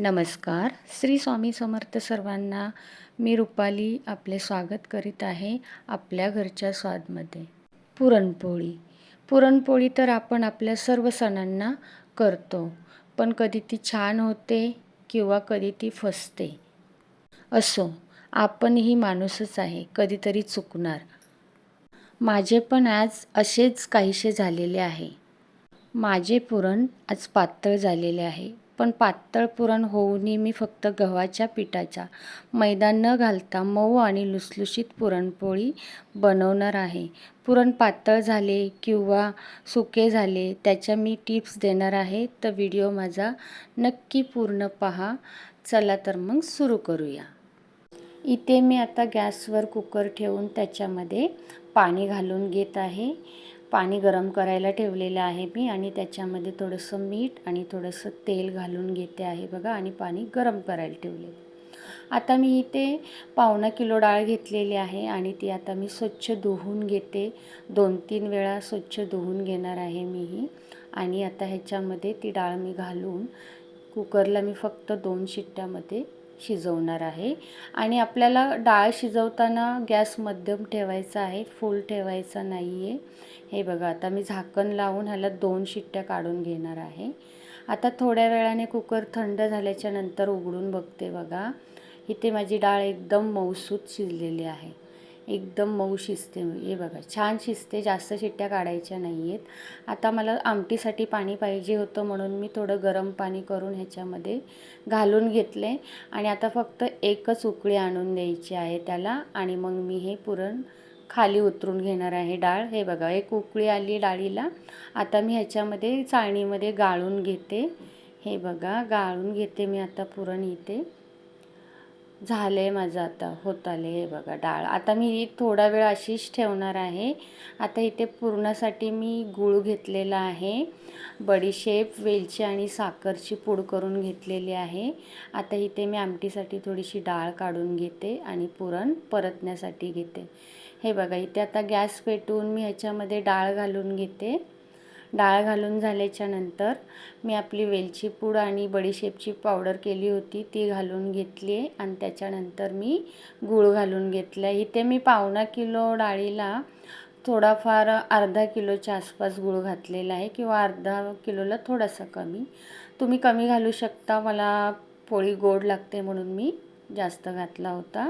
नमस्कार. श्री स्वामी समर्थ सर्वांना मी रुपाली आपले स्वागत करीत आहे आपल्या घरच्या स्वादमध्ये. पुरणपोळी. पुरणपोळी तर आपण आपल्या सर्व सणांना करतो पण कधी ती छान होते किंवा कधी ती फसते? असो आपणही माणूसच आहे कधीतरी चुकणार. माझे पण आज असेच काहीसे झालेले आहे. माझे पुरण आज पातळ झालेले आहे. पण पातळ पुरण होऊनही मी फक्त गव्हाच्या पिठाच्या. मैदा न घालता मऊ आणि लुसलुशीत पुरणपोळी बनवणार आहे. पुरण पातळ झाले किंवा सुके झाले त्याच्या मी टिप्स देणार आहे. तर व्हिडिओ माझा नक्की पूर्ण पहा. चला तर मग सुरू करूया. इथे मी आता गॅसवर कुकर ठेवून त्याच्यामध्ये पाणी घालून घेत आहे. पाणी गरम करायला ठेवलेलं आहे मी आणि त्याच्यामध्ये थोडंसं मीठ आणि थोडंसं तेल घालून घेते आहे बघा आणि पाणी गरम करायला ठेवले आता मी इथे पावणा किलो डाळ घेतलेली आहे आणि ती आता मी स्वच्छ धुवून घेते. दोन तीन वेळा स्वच्छ धुवून घेणार आहे मी ही. आणि आता ह्याच्यामध्ये ती डाळ मी घालून कुकरला मी फक्त दोन शिट्ट्यामध्ये शिजवणार आहे. आणि आपल्याला डाळ शिजवताना गॅस मध्यम ठेवायचा आहे. फुल ठेवायचा नाही आहे हे बघा आता मी झाकण लावून ह्याला दोन शिट्ट्या काढून घेणार आहे. आता थोड्या वेळाने कुकर थंड झाल्याच्यानंतर उघडून बघते बघा. इथे माझी डाळ एकदम मऊसूत शिजलेली आहे. एकदम मऊ शिजते. हे बघा छान शिजते. जास्त शिट्ट्या काढायच्या नाही आहेत आता मला आमटीसाठी पाणी पाहिजे होतं म्हणून मी थोडं गरम पाणी करून ह्याच्यामध्ये घालून घेतले. आणि आता फक्त एकच उकळी आणून द्यायची आहे त्याला. आणि मग मी हे पुरण खाली उतरून घेणार आहे डाळ. हे बघा एक उकळी आली डाळीला. आता मी ह्याच्यामध्ये चाळणीमध्ये गाळून घेते. हे बघा गाळून घेते मी आता पुरण इथे. झालं आहे माझं आता होत आले हे बघा डाळ. आता मी थोडा वेळ अशीच ठेवणार आहे. आता इथे पुरणासाठी मी गूळ घेतलेला आहे. बडीशेप वेलची आणि साखरची पूड करून घेतलेली आहे. आता इथे मी आमटीसाठी थोडीशी डाळ काढून घेते आणि पुरण परतण्यासाठी घेते. हे बघा इथे आता गॅस पेटवून मी ह्याच्यामध्ये डाळ घालून घेते. डाळ घालून झाल्याच्यानंतर मी आपली वेलची पूड आणि बडीशेपची पावडर केली होती ती घालून घेतली आहे आणि त्याच्यानंतर मी गूळ घालून घेतला. इथे मी पावणा किलो डाळीला थोडाफार अर्धा किलोच्या आसपास गूळ घातलेला आहे किंवा अर्धा किलोला थोडासा कमी. तुम्ही कमी घालू शकता मला पोळी गोड लागते म्हणून मी जास्त घातला होता.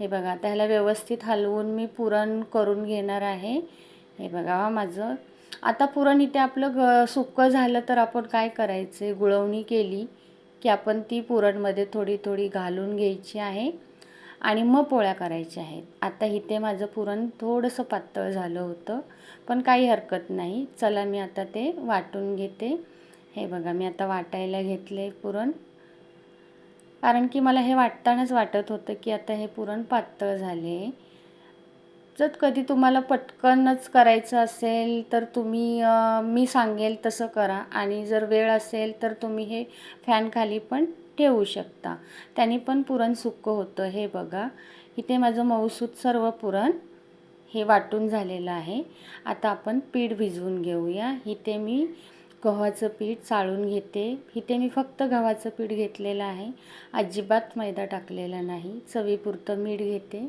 हे बघा आता ह्याला व्यवस्थित हलवून मी पुरण करून घेणार आहे. हे बघा माझं आता पुरण इथे आपलं ग सुकं झालं तर आपण काय करायचं? गुळवणी केली की आपण ती पुरणमध्ये थोडी थोडी घालून घ्यायची आहे आणि मग पोळ्या करायच्या आहेत. आता इथे माझं पुरण थोडंसं पातळ झालं होतं पण काही हरकत नाही. चला मी आता ते वाटून घेते. हे बघा मी आता वाटायला घेतले पुरण. कारण की मला हे वाटतानाच वाटत होतं की आता हे पुरण पातळ झाले. जर कधी तुम्हाला पटकनच करायचं असेल तर तुम्ही मी सांगेल तसं करा. आणि जर वेळ असेल तर तुम्ही हे फॅनखाली पण ठेवू शकता. त्याने पण पुरण सुकं होतं. हे बघा. इथे माझं मऊसूत सर्व पुरण हे वाटून झालेलं आहे. आता आपण पीठ भिजवून घेऊया. इथे मी गव्हाचं पीठ चाळून घेते. इथे मी फक्त गव्हाचं पीठ घेतलेलं आहे. अजिबात मैदा टाकलेला नाही. चवीपुरतं मीठ घेते.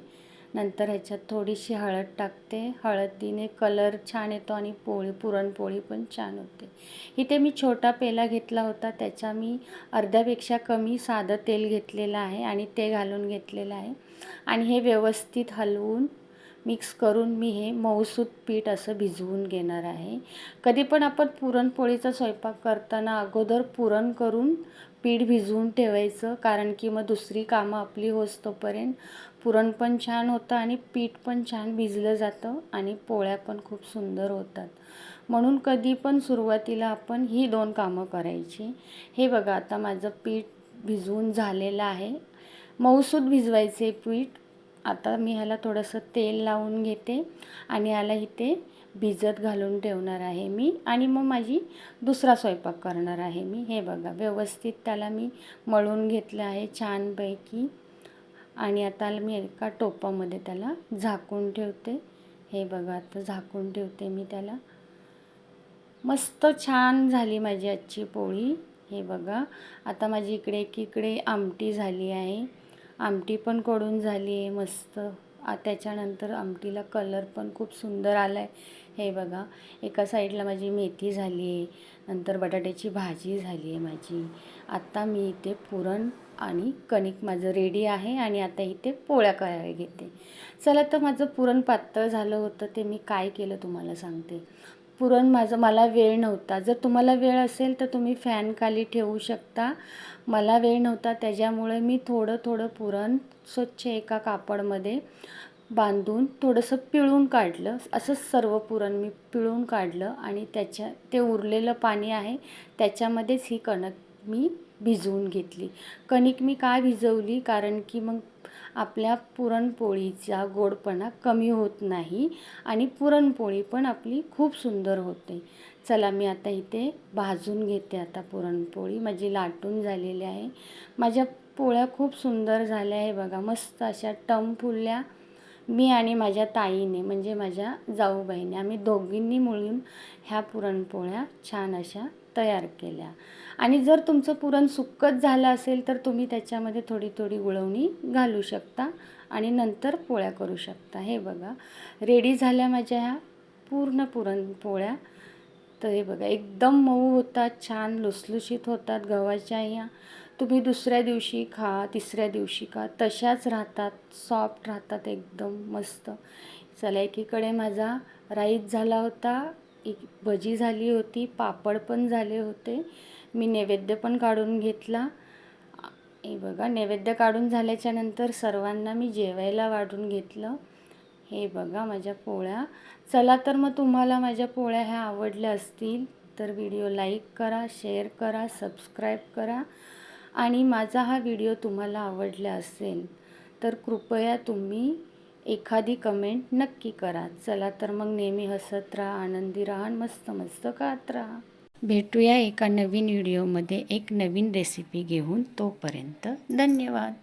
नंतर ह्याच्यात थोडीशी हळद टाकते. हळदीने कलर छान येतो आणि पोळी पुरणपोळी पण छान होते. इथे मी छोटा पेला घेतला होता. त्याच्या मी अर्ध्यापेक्षा कमी साधं तेल घेतलेलं आहे आणि ते घालून घेतलेलं आहे. आणि हे व्यवस्थित हलवून मिक्स करून मी हे मऊसूत पीठ असं भिजवून घेणार आहे. कधी पण आपण पुरणपोळीचा स्वयंपाक करताना अगोदर पुरण करून पीठ भिजवून ठेवायचं कारण की मग दुसरी कामं आपली होस तोपर्यंत. पुरण पण छान होतं आणि पीठ पण छान भिजलं जातं आणि पोळ्या पण खूप सुंदर होतात. म्हणून कधी पण सुरुवातीला आपण ही दोन कामं करायची. हे बघा आता माझं पीठ भिजवून झालेलं आहे. मऊसूद भिजवायचे पीठ. आता मी ह्याला थोडंसं तेल लावून घेते आणि ह्याला इथे भिजत घालून ठेवणार आहे मी. आणि मग माझी दुसरा स्वयंपाक करणार आहे मी. हे बघा व्यवस्थित त्याला मी मळून घेतलं आहे छानपैकी. आणि आता मी एका टोपामध्ये त्याला झाकून ठेवते. हे बघा आता झाकून ठेवते मी त्याला. मस्त छान झाली माझी आजची पोळी. हे बघा आता माझी इकडे एकीकडे आमटी झाली आहे. आमटी पण कडून झाली आहे मस्त. त्याच्यानंतर आमटीला कलर पण खूप सुंदर आला आहे हे बघा एका साईडला माझी मेथी झाली आहे नंतर बटाट्याची भाजी झाली आहे माझी. आत्ता मी इथे पुरण आणि कणिक माझं रेडी आहे आणि आता इथे पोळ्या करायला घेते. चला तर माझं पुरण पातळ झालं होतं ते मी काय केलं तुम्हाला सांगते. पुरण माझं मला वेळ नव्हता. जर तुम्हाला वेळ असेल तर तुम्ही फॅन खाली ठेवू शकता. मला वेळ नव्हता त्याच्यामुळे मी थोडं थोडं पुरण स्वच्छ एका कापडमध्ये बांधून थोडंसं पिळून काढलं. असंच सर्व पुरण मी पिळून काढलं आणि त्याच्या ते उरलेलं पाणी आहे त्याच्यामध्येच ही कणक मी भिजवून घेतली. कणिक मी काय भिजवली? कारण की मग आपल्या पुरणपोळीचा गोडपणा कमी होत नाही आणि पुरणपोळी पण आपली खूप सुंदर होते. चला मी आता इथे भाजून घेते आता पुरणपोळी. माझी लाटून झालेली आहे. माझ्या पोळ्या खूप सुंदर झाल्या आहे बघा. मस्त अशा टम फुलल्या मी आणि माझ्या ताईने म्हणजे माझ्या जाऊबाईने आम्ही दोघींनी मिळून ह्या पुरणपोळ्या छान अशा तयार केल्या. आणि जर तुमचं पुरण सुक्कच झालं असेल तर तुम्ही त्याच्यामध्ये थोडी थोडी गुळवणी घालू शकता आणि नंतर पोळ्या करू शकता. हे बघा रेडी झाल्या माझ्या ह्या पूर्ण पुरणपोळ्या. तर हे बघा एकदम मऊ होतात छान लुसलुशीत होतात गव्हाच्या ह्या. तुम्ही दुसऱ्या दिवशी खा तिसऱ्या दिवशी खा. तशाच राहतात सॉफ्ट राहतात एकदम मस्त. चला एकीकडे माझा राईस झाला होता एक भजी झाली होती पापड पण झाले होते. मी नैवेद्य पण काढून घेतला. हे बघा नैवेद्य काढून झाल्याच्यानंतर सर्वांना मी जेवायला वाढून घेतलं. हे बघा माझ्या पोळ्या. चला तर मग तुम्हाला माझ्या पोळ्या ह्या आवडल्या असतील तर व्हिडिओ लाईक करा शेअर करा सबस्क्राईब करा. आणि माझा हा व्हिडिओ तुम्हाला आवडला असेल तर कृपया तुम्ही एखादी कमेंट नक्की करा. चला तर मग नेहमी हसत राहा आनंदी राहा मस्त मस्त खात राहा. भेटूया एका नवीन व्हिडिओमध्ये एक नवीन रेसिपी घेऊन. तोपर्यंत धन्यवाद.